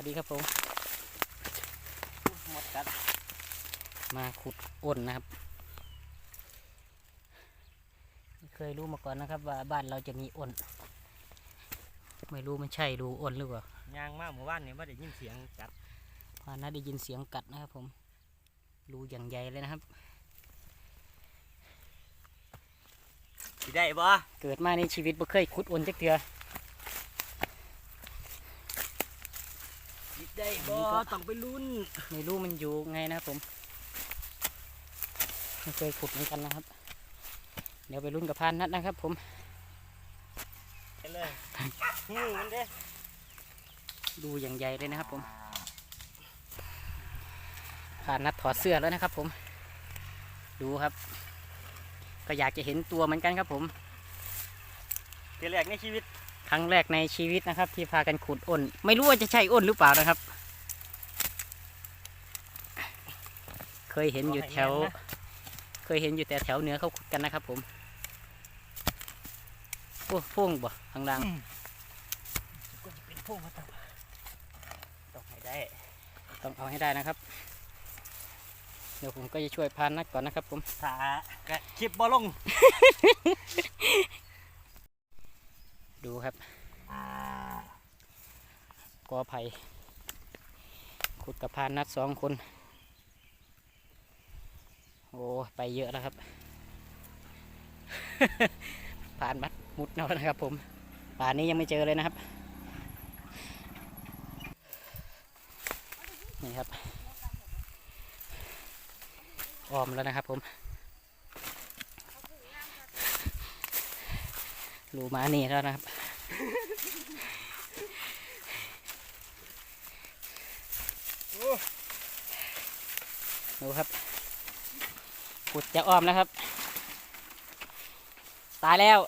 วัสดีครับผมหมดกัดมาขุดอ้นนะครับไม่เคยรู้มาก่อนนะครับ ว่าบ้านเราจะมีอ้น ไม่รู้มันใช่รูอ้นหรือเปล่ายางมากหมู่บ้านนี่ไม่ได้ยินเสียงกัดพาน่าได้ยินเสียงกัดนะครับผมรูอย่างใหญ่เลยนะครับสิได้บ่เกิดมาในชีวิตบ่เคยขุดอ้นจักเทือ ได้บ่ต้องไปลุ้นไม่รู้มันอยู่ไงนะครับผมไม่เคยขุดเหมือนกันนะครับ เดี๋ยวไปรุ่นกับพานนัดนะครับ ผมไปเลยหูมันเด้ดูอย่างใหญ่เลยนะครับ ผมพานนัดถอดเสื้อแล้วนะครับ ผม ดูครับ ก็อยากจะเห็นตัวเหมือนกันครับผมทีแรกในชีวิตครั้งแรกในชีวิตนะครับ ที่พากันขุดอ้น ไม่รู้ว่าจะใช่อ้นหรือเปล่านะครับ เค ยเห็นอยู่แถว เคยเห็นอยู่แต่แถวเหนือเขาขุดกันนะครับ ผมโอ้พุ่งบ่ข้างล่างก็จะเป็นพวกมาต้องต้องให้ได้ ต้องเอาให้ได้นะครับ เดี๋ยวผมก็จะช่วยพานนัดก่อนนะครับ ผมถ้ากะคลิปบ่ลง ดูครับกอไผ่ขุดกับพานนัดสองคนโอ้ไปเยอะแล้วครับ ผ่านบัดมุดแล้วนะครับ ผมป่านนี้ยังไม่เจอเลยนะครับ นี่ครับ ออมแล้วนะครับ ผมรูมานี่แล้วนะครับดูครับ ขุดจะอ้อมแล้วครับ ตายแล้ว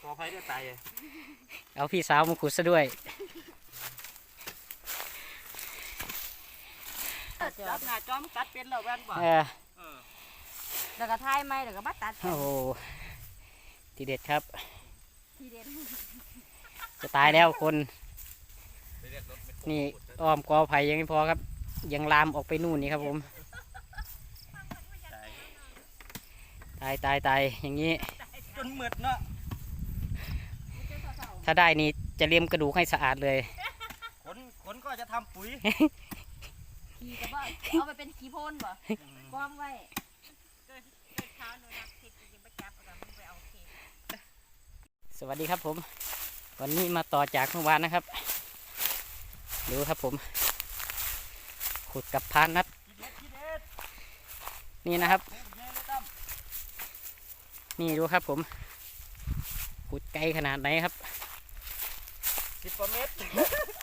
ขอไฟด้วยตายเลยเอาพี่สาวมาขุดซะด้วยจับหน้าจอมกัดเป็นแล้วแว่นบ่เออเออแล้วก็ทายไหมแล้วก็มาตัดโอ้โหทีเด็ดครับ ทีเด็ดจะตายแล้วคนนี่อ้อมกอไผ่ยังไม่พอครับ ยังลามออกไปนู่นนี่ครับผม ตายตายตายอย่างนี้ จนหมดเนาะถ้าได้นี่จะเลียมกระดูกให้สะอาดเลย ขนขนก็จะทำปุ๋ยขี่กับว่าเอาไปเป็นขี่พ่นบ่กว้างไว้สวัสดีครับผม วันนี้มาต่อจากเมื่อวานนะครับ ดูครับผม ขุดกับพานนัดทีเด็ดทีเด็ดนี่นะครับ โอ้ยแย่เลยตั้ม นี่ดูครับผมขุดไกลขนาดไหนครับสิบกว่าเมตร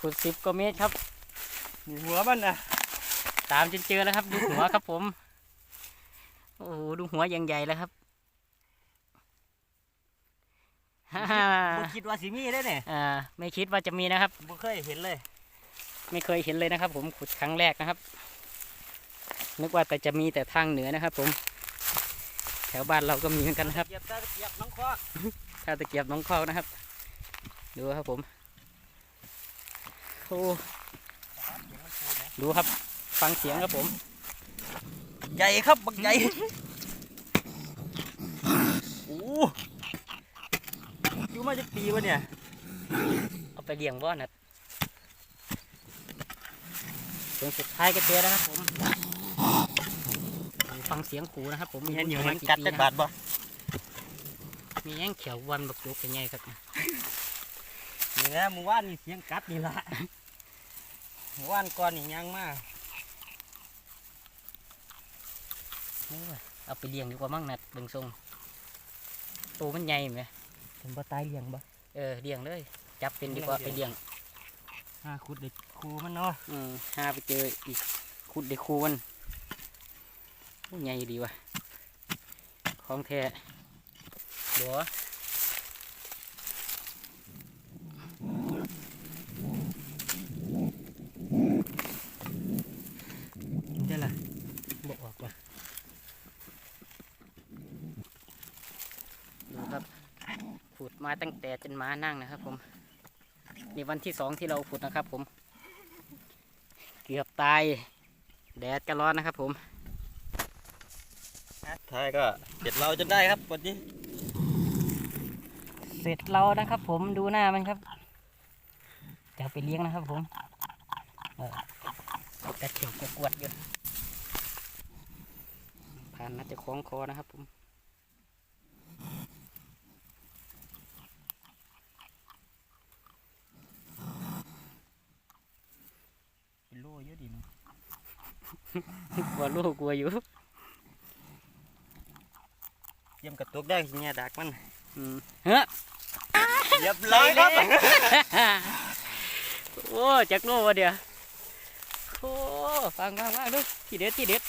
ขุดสิบกว่าเมตรครับมีหัวมันนะตามจนเจอแล้วครับ ดูหัวครับผม โอ้โหดูหัวอย่างใหญ่แล้วครับฮ่าฮ่าบ่คิดว่าสิมีได้เนี่ยอ่าไม่คิดว่าจะมีนะครับบ่เคยเห็นเลย ไม่เคยเห็นเลยนะครับ ผมขุดครั้งแรกนะครับ นึกว่าแต่จะมีแต่ทางเหนือนะครับ ผม แถวบ้านเราก็มีเหมือนกันนะครับเหยียบตาเหยียบน้องคอกข้าวตะเกียบน้องคอกนะครับ ดูครับผมโอ้ดูครับ ฟังเสียงครับผม ใหญ่ครับบักใหญ่โอ้อยู่มาจากปีวะเนี่ย เอาไปเลี้ยงบ่อนะจนสุดท้ายก็เจอแล้วนะครับผม ฟังเสียงขู่นะครับ ผมมีเห็นอยู่ปเห็ระนมาณกัดปีจักนะบาทบ่มีแย่งเขียววันบักจุกเป็นไงครับนี่นะหมู่บ้านนี่เสียงกัดนี่ละหมู่บ้านก่อนนี่ยังมาโอ้ยเอาไปเลี้ยงดีกว่ามั่งนัดเบิ่งทรงโตมันใหญ่ไหมเป็นบ่ตายเลี้ยงบ่เออเลี้ยงเลยจับเป็นดีกว่าไปเลี้ยงอ่าขุดเด็กครูมันเนาะอืมหาไปเจออีกขุดเด็กคูมันโอ้ ใหญ่ดีว่ะของแท้บัวได้ล่ะบออกว่ะดูครับขุดมาตั้งแต่จนม้านั่งนะครับผมนี่วันที่สองที่เราขุดนะครับผม เกือบตาย แดดก็ร้อนนะครับผม ท้ายก็เจ็ดเราจนได้ครับวันนี้ เสร็จเรานะครับผมดูหน้ามันครับจะไปเลี้ยงนะครับผมกระเจียวกกวดอยู่ผ่านน่าจะคล้องคอนะครับผมเป็นโล่เยอะดีเนาะกลัวลูกกลัวอยู่ เยี่ยมกระตุกได้ทีเนี้ยดักมันอืมเฮ้อเรียบร้อยครับโอ้จักโลวะเดียวโอ้ฟังฟังฟังดูที่เด็ดที่เด็ด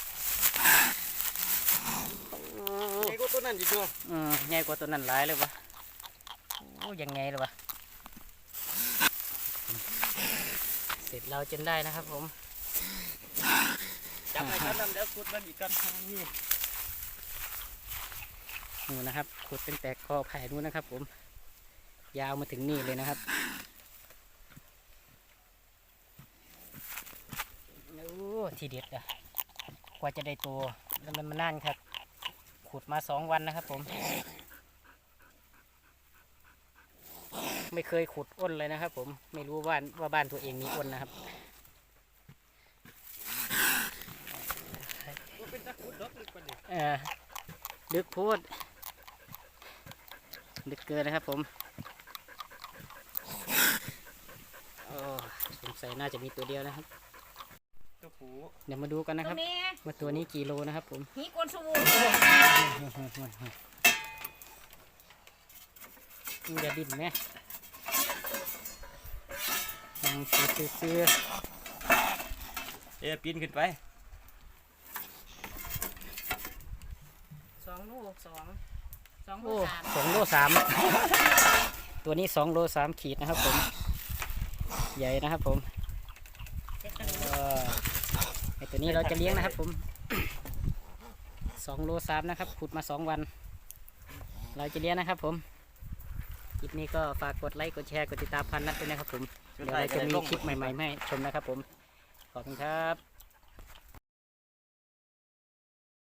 โอ้ไอ้กูตัวนั้นอีกตัวอืมใหญ่กว่าตัวนั้นหลายเลยวะโอ้ยังไงเลยวะเสร็จเราจนได้นะครับผมจับไปครับนำเดี๋ยวขุดมันอีกกันทางนี้ นูนะครับขุดตั้งแต่คอไผ่นู้นนะครับ ผม ยาวมาถึงนี่เลยนะครับโอ้ทีเด็ดอะกว่าจะได้ตัวแล้วมันมานั่นครับ ขุดมาสองวันนะครับ ผม ไม่เคยขุดอ้นเลยนะครับ ผมไม่รู้ว่าว่าบ้านตัวเองมีอ้นนะครับเป็นตะขุดดอกลึกกว่านี้เออลึกพูด ลึกเกินนะครับผมโอ้สงสัยน่าจะมีตัวเดียวนะครับ ตัวผูเดี๋ยวมาดูกันนะตครรับงนี้ว่าตัวนี้กี่โลนะครับผมหีกลสวูมึงอย่าดิ้นแม่ยังซื้อซื้อเอ๊ะปีนขึ้นไปสองลูกสอง สองลูโอ้กสามสองโลสาม ตัวนี้สองโลสามขีดนะครับผม ใหญ่นะครับผมเจ็ดกันเออไอตัวนี้เราจะเลี้ยงนะครับผมสองโลสามนะครับ ขุดมาสองวัน เราจะเลี้ยงนะครับผมคลิปนี้ก็ฝากกดไลค์กดแชร์กดติดตามพันนัดด้วยนะครับผม เดี๋ยวเราจะมีคลิปใหม่ๆมาให้ชมนะครับผม ขอบคุณครับ